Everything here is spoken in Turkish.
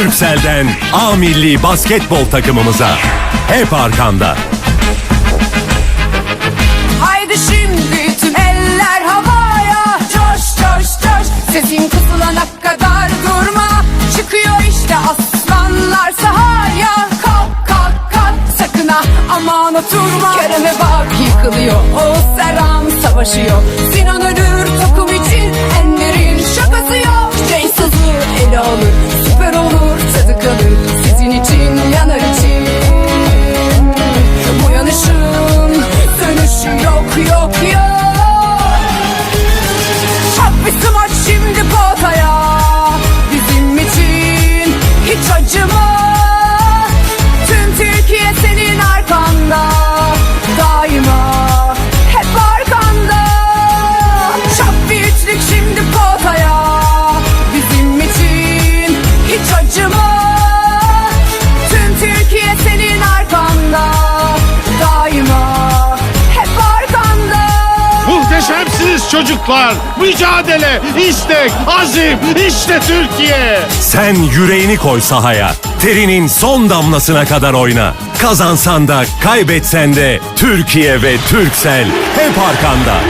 Turkcell'den A Milli Basketbol takımımıza. Hep arkanda. Haydi şimdi tüm eller havaya. Coş coş coş. Sesin kısılana kadar durma. Çıkıyor işte aslanlar sahaya. Kalk kalk kalk. Sakın aman oturma. Kerem'e bak yıkılıyor o Serhan yok yok Çak bir smaç şimdi potaya. Bizim için hiç acıma çocuklar. Mücadele, istek, azim. işte Türkiye. Sen yüreğini koy sahaya. Terinin son damlasına kadar oyna. Kazansan da kaybetsen de Türkiye ve Turkcell hep arkanda.